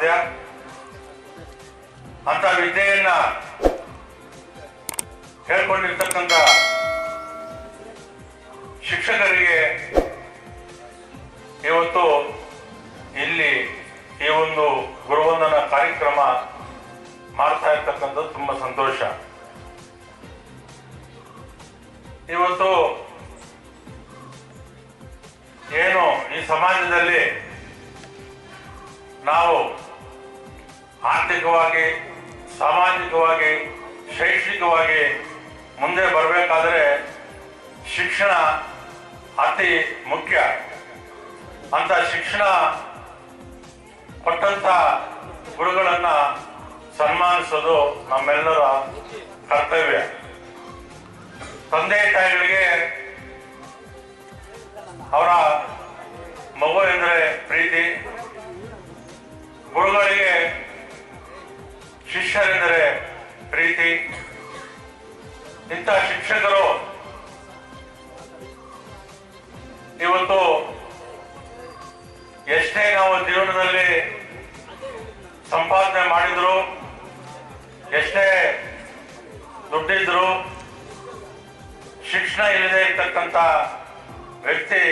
ಸಾಧ್ಯ ಅಂತ ವಿದ್ಯೆಯನ್ನ ಹೇಳ್ಕೊಂಡಿರ್ತಕ್ಕಂಥ ಶಿಕ್ಷಕರಿಗೆ ಇವತ್ತು ಇಲ್ಲಿ ಈ ಒಂದು ಗುರುವಂದನ ಕಾರ್ಯಕ್ರಮ ಮಾಡ್ತಾ ಇರ್ತಕ್ಕಂಥದ್ದು ತುಂಬಾ ಸಂತೋಷ. ಇವತ್ತು ಏನು ಈ ಸಮಾಜದಲ್ಲಿ ನಾವು ಆರ್ಥಿಕವಾಗಿ, ಸಾಮಾಜಿಕವಾಗಿ, ಶೈಕ್ಷಣಿಕವಾಗಿ ಮುಂದೆ ಬರಬೇಕಾದ್ರೆ ಶಿಕ್ಷಣ ಅತಿ ಮುಖ್ಯ. ಅಂತ ಶಿಕ್ಷಣ ಕೊಟ್ಟಂತ ಗುರುಗಳನ್ನ ಸನ್ಮಾನಿಸೋದು ನಮ್ಮೆಲ್ಲರ ಕರ್ತವ್ಯ. ತಂದೆ ತಾಯಿಗಳಿಗೆ ಅವರ ಮಗು ಎಂದರೆ ಪ್ರೀತಿ. ಗುರುಗಳಿಗೆ ಶಿಷ್ಯರೆಂದರೆ ಪ್ರೀತಿ. ಇಂಥ ಶಿಕ್ಷಕರು ಇವತ್ತು ಎಷ್ಟೇ ನಾವು ಜೀವನದಲ್ಲಿ ಸಂಪಾದನೆ ಮಾಡಿದ್ರು, ಎಷ್ಟೇ ದುಡ್ಡಿದ್ರು, ಶಿಕ್ಷಣ ಇಲ್ಲದೆ ಇರ್ತಕ್ಕಂಥ ವ್ಯಕ್ತಿ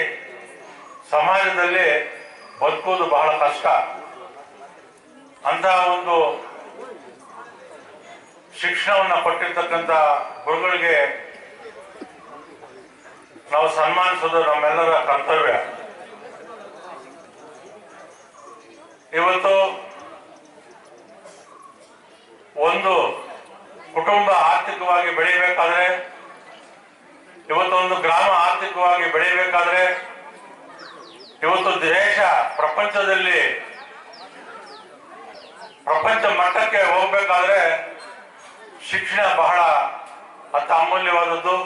ಸಮಾಜದಲ್ಲಿ ಬದುಕುವುದು ಬಹಳ ಕಷ್ಟ. ಅಂತ ಒಂದು ಶಿಕ್ಷಣವನ್ನ ಕೊಟ್ಟಿರ್ತಕ್ಕಂಥ ಗುರುಗಳಿಗೆ ನಾವು ಸನ್ಮಾನಿಸೋದು ನಮ್ಮೆಲ್ಲರ ಕರ್ತವ್ಯ. ಇವತ್ತು ಒಂದು ಕುಟುಂಬ ಆರ್ಥಿಕವಾಗಿ ಬೆಳೆಯಬೇಕಾದ್ರೆ, ಇವತ್ತೊಂದು ಗ್ರಾಮ ಆರ್ಥಿಕವಾಗಿ ಬೆಳೆಯಬೇಕಾದ್ರೆ, ಇವತ್ತು ದೇಶ ಪ್ರಪಂಚದಲ್ಲಿ ಪ್ರಪಂಚ ಮಟ್ಟಕ್ಕೆ ಹೋಗ್ಬೇಕಾದ್ರೆ ಶಿಕ್ಷಣ ಬಹಳ ಅತ್ತ ಅಮೂಲ್ಯವಾದದ್ದು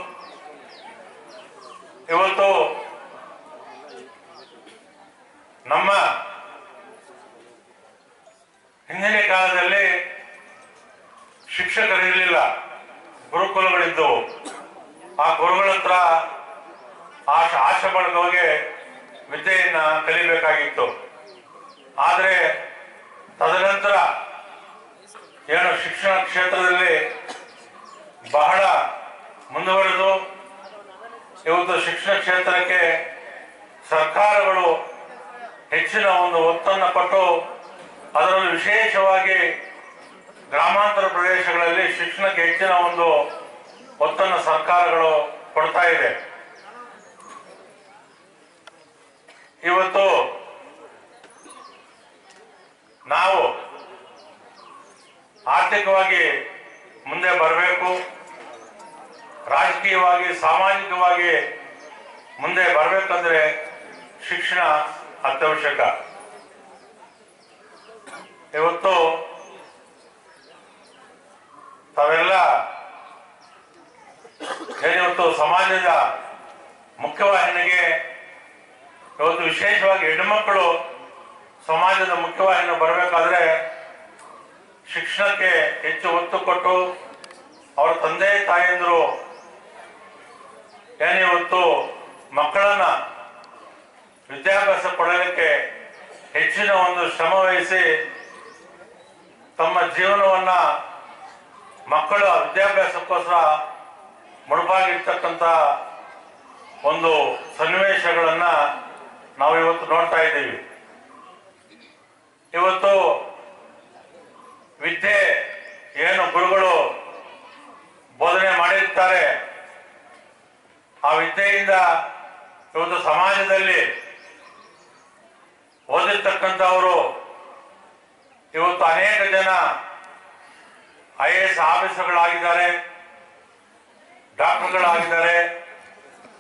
ಇವತ್ತು ನಮ್ಮ ಹಿಂದಿನ ಕಾಲದಲ್ಲಿ ಶಿಕ್ಷಕರಿರಲಿಲ್ಲ ಗುರುಕುಲಗಳಿದ್ದವು. ಆ ಗುರುಗಳ ಹತ್ರ ಆಶ ಆಶೆಗಳಿಗೆ ವಿದ್ಯೆಯನ್ನ ಕಲಿಬೇಕಾಗಿತ್ತು. ಆದರೆ ತದನಂತರ ಏನು ಶಿಕ್ಷಣ ಕ್ಷೇತ್ರದಲ್ಲಿ ಬಹಳ ಮುಂದುವರೆದು ಇವತ್ತು ಶಿಕ್ಷಣ ಕ್ಷೇತ್ರಕ್ಕೆ ಸರ್ಕಾರಗಳು ಹೆಚ್ಚಿನ ಒಂದು ಒತ್ತನ್ನು ಕೊಟ್ಟು ಅದರಲ್ಲಿ ವಿಶೇಷವಾಗಿ ಗ್ರಾಮಾಂತರ ಪ್ರದೇಶಗಳಲ್ಲಿ ಶಿಕ್ಷಣಕ್ಕೆ ಹೆಚ್ಚಿನ ಒಂದು ಒತ್ತನ್ನು ಸರ್ಕಾರಗಳು ಕೊಡ್ತಾ ಇದೆ. ಇವತ್ತು ನಾವು ಆರ್ಥಿಕವಾಗಿ ಮುಂದೆ ಬರಬೇಕು. ರಾಜಕೀಯವಾಗಿ, ಸಾಮಾಜಿಕವಾಗಿ ಮುಂದೆ ಬರಬೇಕಂದ್ರೆ ಶಿಕ್ಷಣ ಅತ್ಯವಶ್ಯಕ. ಇವತ್ತು ತಾವೆಲ್ಲ ಏನಿವತ್ತು ಸಮಾಜದ ಮುಖ್ಯವಾಹಿನಿಗೆ ಇವತ್ತು ವಿಶೇಷವಾಗಿ ಹೆಣ್ಣುಮಕ್ಕಳು ಸಮಾಜದ ಮುಖ್ಯವಾಹಿನಿ ಬರಬೇಕಾದ್ರೆ ಶಿಕ್ಷಣಕ್ಕೆ ಹೆಚ್ಚು ಒತ್ತು ಕೊಟ್ಟು ಅವರ ತಂದೆ ತಾಯಂದರು ಏನಿವತ್ತು ಮಕ್ಕಳನ್ನ ವಿದ್ಯಾಭ್ಯಾಸ ಪಡೆಯಲಿಕ್ಕೆ ಹೆಚ್ಚಿನ ಒಂದು ಶ್ರಮ ವಹಿಸಿ ತಮ್ಮ ಜೀವನವನ್ನ ಮಕ್ಕಳ ವಿದ್ಯಾಭ್ಯಾಸಕ್ಕೋಸ್ಕರ ಮುಡುಪಾಗಿರ್ತಕ್ಕಂಥ ಒಂದು ಸನ್ನಿವೇಶಗಳನ್ನು ನಾವು ಇವತ್ತು ನೋಡ್ತಾ ಇದ್ದೀವಿ. ಇವತ್ತು ವಿದ್ಯೆ ಏನು ಗುರುಗಳು ಬೋಧನೆ ಮಾಡಿರ್ತಾರೆ ಆ ವಿದ್ಯೆಯಿಂದ ಇವತ್ತು ಸಮಾಜದಲ್ಲಿ ಓದಿರ್ತಕ್ಕಂಥವರು ಇವತ್ತು ಅನೇಕ ಜನ ಐ ಎ ಎಸ್ ಆಫೀಸರ್ಗಳಾಗಿದ್ದಾರೆ, ಡಾಕ್ಟರ್ಗಳಾಗಿದ್ದಾರೆ,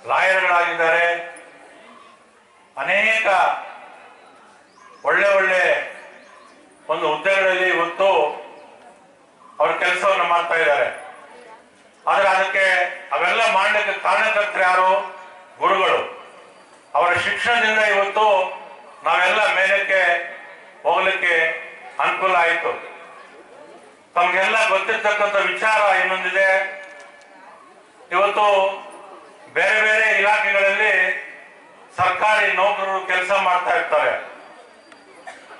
ಲಾಯರ್ಗಳಾಗಿದ್ದಾರೆ. ಅನೇಕ ಒಳ್ಳೆ ಒಳ್ಳೆ ಒಂದು ಹುದ್ದೆಗಳಲ್ಲಿ ಇವತ್ತು ಅವ್ರ ಕೆಲಸವನ್ನು ಮಾಡ್ತಾ ಇದ್ದಾರೆ. ಆದ್ರೆ ಅದಕ್ಕೆ ಅವೆಲ್ಲ ಮಾಡಲಿಕ್ಕೆ ಕಾರಣಕರ್ತರು ಯಾರು? ಗುರುಗಳು. ಅವರ ಶಿಕ್ಷಣದಿಂದ ಇವತ್ತು ನಾವೆಲ್ಲ ಮೇಲಕ್ಕೆ ಹೋಗಲಿಕ್ಕೆ ಅನುಕೂಲ ಆಯಿತು. ತಮಗೆಲ್ಲ ಗೊತ್ತಿರ್ತಕ್ಕಂಥ ವಿಚಾರ ಇನ್ನೊಂದಿದೆ. ಇವತ್ತು ಬೇರೆ ಬೇರೆ ಇಲಾಖೆಗಳಲ್ಲಿ ಸರ್ಕಾರಿ ನೌಕರರು ಕೆಲಸ ಮಾಡ್ತಾ ಇರ್ತಾರೆ.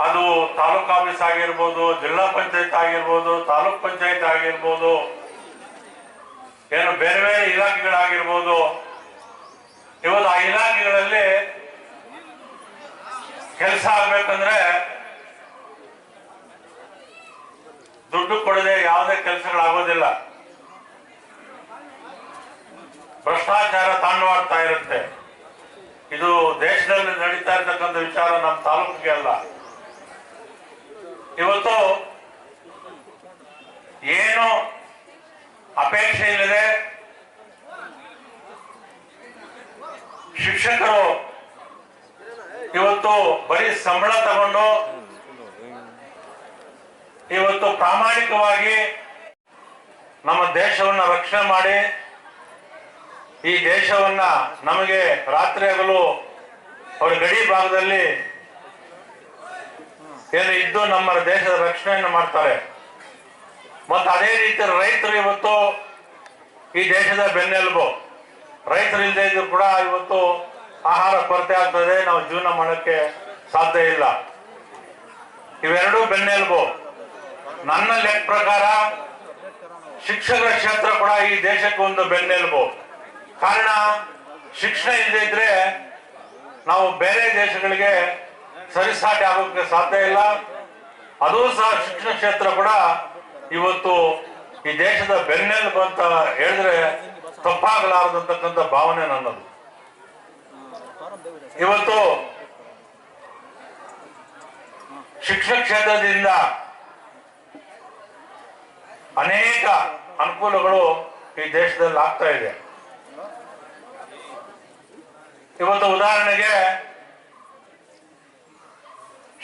ಅದು ತಾಲೂಕು ಆಫೀಸ್ ಆಗಿರ್ಬೋದು, ಜಿಲ್ಲಾ ಪಂಚಾಯತ್ ಆಗಿರ್ಬೋದು, ತಾಲೂಕ್ ಪಂಚಾಯತ್ ಆಗಿರ್ಬೋದು, ಏನು ಬೇರೆ ಬೇರೆ ಇಲಾಖೆಗಳಾಗಿರ್ಬೋದು, ಇವತ್ತು ಆ ಇಲಾಖೆಗಳಲ್ಲಿ ಕೆಲಸ ಆಗ್ಬೇಕಂದ್ರೆ ದುಡ್ಡು ಕೊಡದೆ ಯಾವುದೇ ಕೆಲಸಗಳಾಗೋದಿಲ್ಲ. ಭ್ರಷ್ಟಾಚಾರ ತಾಂಡವಾಡ್ತಾ ಇರುತ್ತೆ. ಇದು ದೇಶದಲ್ಲಿ ನಡೀತಾ ಇರ್ತಕ್ಕಂಥ ವಿಚಾರ ನಮ್ಮ ತಾಲೂಕಿಗೆ ಅಲ್ಲ. ಇವತ್ತು ಏನು ಅಪೇಕ್ಷೆ ಇಲ್ಲದೆ ಶಿಕ್ಷಕರು ಇವತ್ತು ಬರೀ ಸಂಬಳ ತಗೊಂಡು ಇವತ್ತು ಪ್ರಾಮಾಣಿಕವಾಗಿ ನಮ್ಮ ದೇಶವನ್ನ ರಕ್ಷಣೆ ಮಾಡಿ ಈ ದೇಶವನ್ನ ನಮಗೆ ರಾತ್ರಿ ಆಗಲು ಅವರ ಗಡಿ ಭಾಗದಲ್ಲಿ ಏನು ಇದ್ದು ನಮ್ಮ ದೇಶದ ರಕ್ಷಣೆಯನ್ನು ಮಾಡ್ತಾರೆ. ಮತ್ತು ಅದೇ ರೀತಿ ರೈತರು ಇವತ್ತು ಈ ದೇಶದ ಬೆನ್ನೆಲುಬು. ರೈತರು ಇಲ್ಲದೆ ಇದ್ರು ಕೂಡ ಇವತ್ತು ಆಹಾರ ಕೊರತೆ ಆಗ್ತದೆ, ನಾವು ಜೀವನ ಮಾಡೋಕ್ಕೆ ಸಾಧ್ಯ ಇಲ್ಲ. ಇವೆರಡೂ ಬೆನ್ನೆಲುಬು. ನನ್ನ ಲೆಕ್ಕ ಪ್ರಕಾರ ಶಿಕ್ಷಕರ ಕ್ಷೇತ್ರ ಕೂಡ ಈ ದೇಶಕ್ಕೆ ಒಂದು ಬೆನ್ನೆಲುಬು. ಕಾರಣ ಶಿಕ್ಷಣ ಇಲ್ಲದೆ ಇದ್ರೆ ನಾವು ಬೇರೆ ದೇಶಗಳಿಗೆ ಸರಿಸಾಟಿ ಆಗೋಕೆ ಸಾಧ್ಯ ಇಲ್ಲ. ಅದು ಸಹ ಶಿಕ್ಷಣ ಕ್ಷೇತ್ರ ಕೂಡ ಇವತ್ತು ಈ ದೇಶದ ಬೆನ್ನೆಲುಬು ಅಂತ ಹೇಳಿದ್ರೆ ತಪ್ಪಾಗಲಾರದಂತಕ್ಕಂಥ ಭಾವನೆ ನನ್ನದು. ಇವತ್ತು ಶಿಕ್ಷಣ ಕ್ಷೇತ್ರದಿಂದ ಅನೇಕ ಅನುಕೂಲಗಳು ಈ ದೇಶದಲ್ಲಿ ಆಗ್ತಾ ಇದೆ. ಇವತ್ತು ಉದಾಹರಣೆಗೆ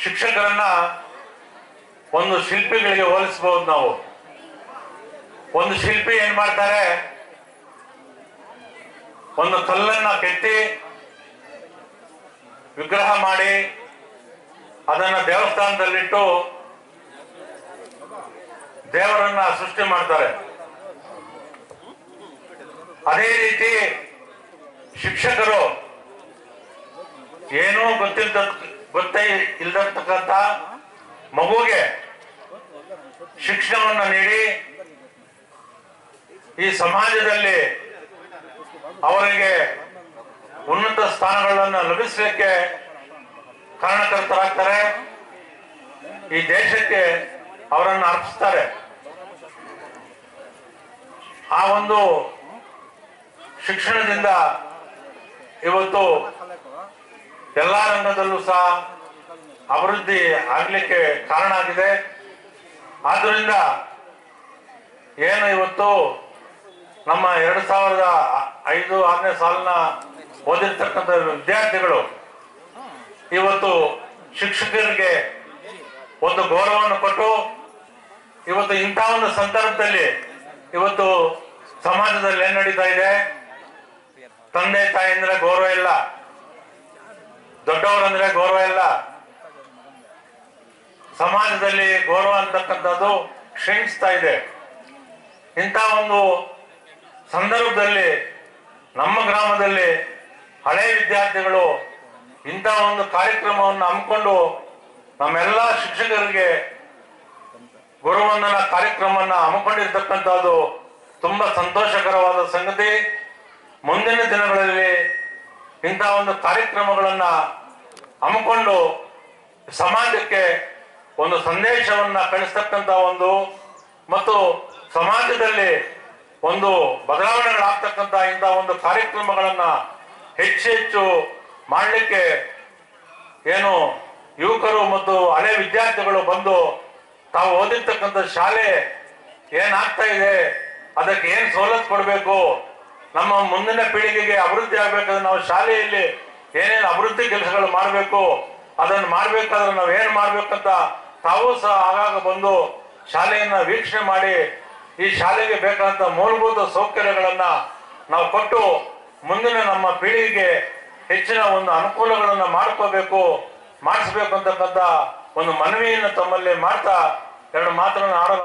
ಶಿಕ್ಷಕರನ್ನ ಒಂದು ಶಿಲ್ಪಿಗಳಿಗೆ ಹೋಲಿಸಬಹುದು ನಾವು. ಒಂದು ಶಿಲ್ಪಿ ಏನ್ ಮಾಡ್ತಾರೆ? ಒಂದು ಕಲ್ಲನ್ನ ಕೆತ್ತಿ ವಿಗ್ರಹ ಮಾಡಿ ಅದನ್ನ ದೇವಸ್ಥಾನದಲ್ಲಿಟ್ಟು ದೇವರನ್ನ ಸೃಷ್ಟಿ ಮಾಡ್ತಾರೆ. ಅದೇ ರೀತಿ ಶಿಕ್ಷಕರು ಏನೂ ಗೊತ್ತಿಲ್ದ ಗೊತ್ತೇ ಇಲ್ದಿರ್ತಕ್ಕಂಥ ಮಗುಗೆ ಶಿಕ್ಷಣವನ್ನು ನೀಡಿ ಈ ಸಮಾಜದಲ್ಲಿ ಅವರಿಗೆ ಉನ್ನತ ಸ್ಥಾನಗಳನ್ನು ಲಭಿಸಲಿಕ್ಕೆ ಕಾರಣಕರ್ತರಾಗ್ತಾರೆ. ಈ ದೇಶಕ್ಕೆ ಅವರನ್ನು ಅರ್ಪಿಸ್ತಾರೆ. ಆ ಒಂದು ಶಿಕ್ಷಣದಿಂದ ಇವತ್ತು ಎಲ್ಲಾ ರಂಗದಲ್ಲೂ ಸಹ ಅಭಿವೃದ್ಧಿ ಆಗ್ಲಿಕ್ಕೆ ಕಾರಣ ಆಗಿದೆ. ಆದ್ದರಿಂದ ಏನು ಇವತ್ತು ನಮ್ಮ ಎರಡು ಸಾವಿರದ ಐದು ಆರನೇ ಸಾಲಿನ ಓದಿರ್ತಕ್ಕಂಥ ವಿದ್ಯಾರ್ಥಿಗಳು ಇವತ್ತು ಶಿಕ್ಷಕರಿಗೆ ಒಂದು ಗೌರವವನ್ನು ಕೊಟ್ಟು ಇವತ್ತು ಇಂಥ ಒಂದು ಸಂದರ್ಭದಲ್ಲಿ ಇವತ್ತು ಸಮಾಜದಲ್ಲಿ ಏನ್ ನಡೀತಾ ಇದೆ? ತಂದೆ ತಾಯಿ ಅಂದ್ರೆ ಗೌರವ ಇಲ್ಲ. ದೊಡ್ಡವರಂದ್ರೆ ಗೌರವ ಇಲ್ಲ. ಸಮಾಜದಲ್ಲಿ ಗೌರವ ಅಂತಕ್ಕಂಥದ್ದು ಕ್ಷೀಣಿಸ್ತಾ ಇದೆ. ಇಂಥ ಒಂದು ಸಂದರ್ಭದಲ್ಲಿ ನಮ್ಮ ಗ್ರಾಮದಲ್ಲಿ ಹಳೆ ವಿದ್ಯಾರ್ಥಿಗಳು ಇಂಥ ಒಂದು ಕಾರ್ಯಕ್ರಮವನ್ನು ಹಮ್ಮಿಕೊಂಡು ನಮ್ಮೆಲ್ಲ ಶಿಕ್ಷಕರಿಗೆ ಗುರುವಂದನ ಕಾರ್ಯಕ್ರಮವನ್ನ ಹಮ್ಮಿಕೊಂಡಿರ್ತಕ್ಕಂಥದ್ದು ತುಂಬಾ ಸಂತೋಷಕರವಾದ ಸಂಗತಿ. ಮುಂದಿನ ಇಂಥ ಒಂದು ಕಾರ್ಯಕ್ರಮಗಳನ್ನ ಹಮ್ಮಿಕೊಂಡು ಸಮಾಜಕ್ಕೆ ಒಂದು ಸಂದೇಶವನ್ನ ಕಳಿಸ್ತಕ್ಕಂಥ ಒಂದು ಮತ್ತು ಸಮಾಜದಲ್ಲಿ ಒಂದು ಬದಲಾವಣೆಗಳಾಗ್ತಕ್ಕಂಥ ಇಂಥ ಒಂದು ಕಾರ್ಯಕ್ರಮಗಳನ್ನ ಹೆಚ್ಚು ಹೆಚ್ಚು ಮಾಡಲಿಕ್ಕೆ ಏನು ಯುವಕರು ಮತ್ತು ಹಳೆ ವಿದ್ಯಾರ್ಥಿಗಳು ಬಂದು ತಾವು ಓದಿರ್ತಕ್ಕಂಥ ಶಾಲೆ ಏನಾಗ್ತಾ ಇದೆ, ಅದಕ್ಕೆ ಏನ್ ಸವಲತ್ತು ಕೊಡಬೇಕು ನಮ್ಮ ಮುಂದಿನ ಪೀಳಿಗೆಗೆ ಅಭಿವೃದ್ಧಿ ಆಗ್ಬೇಕಾದ್ರೆ ನಾವು ಶಾಲೆಯಲ್ಲಿ ಏನೇನು ಅಭಿವೃದ್ಧಿ ಕೆಲಸಗಳು ಮಾಡಬೇಕು, ಅದನ್ನು ಮಾಡ್ಬೇಕಾದ್ರೆ ನಾವು ಏನು ಮಾಡ್ಬೇಕಂತ ತಾವು ಸಹ ಆಗಾಗ ಬಂದು ಶಾಲೆಯನ್ನ ವೀಕ್ಷಣೆ ಮಾಡಿ, ಈ ಶಾಲೆಗೆ ಬೇಕಾದಂತ ಮೂಲಭೂತ ಸೌಕರ್ಯಗಳನ್ನ ನಾವು ಕೊಟ್ಟು ಮುಂದಿನ ನಮ್ಮ ಪೀಳಿಗೆಗೆ ಹೆಚ್ಚಿನ ಒಂದು ಅನುಕೂಲಗಳನ್ನು ಮಾಡ್ಕೋಬೇಕು, ಮಾಡಿಸ್ಬೇಕು ಅಂತಕ್ಕಂಥ ಒಂದು ಮನವಿಯನ್ನು ತಮ್ಮಲ್ಲಿ ಮಾಡ್ತಾ ಎರಡು ಮಾತನ್ನು ಆಡಲು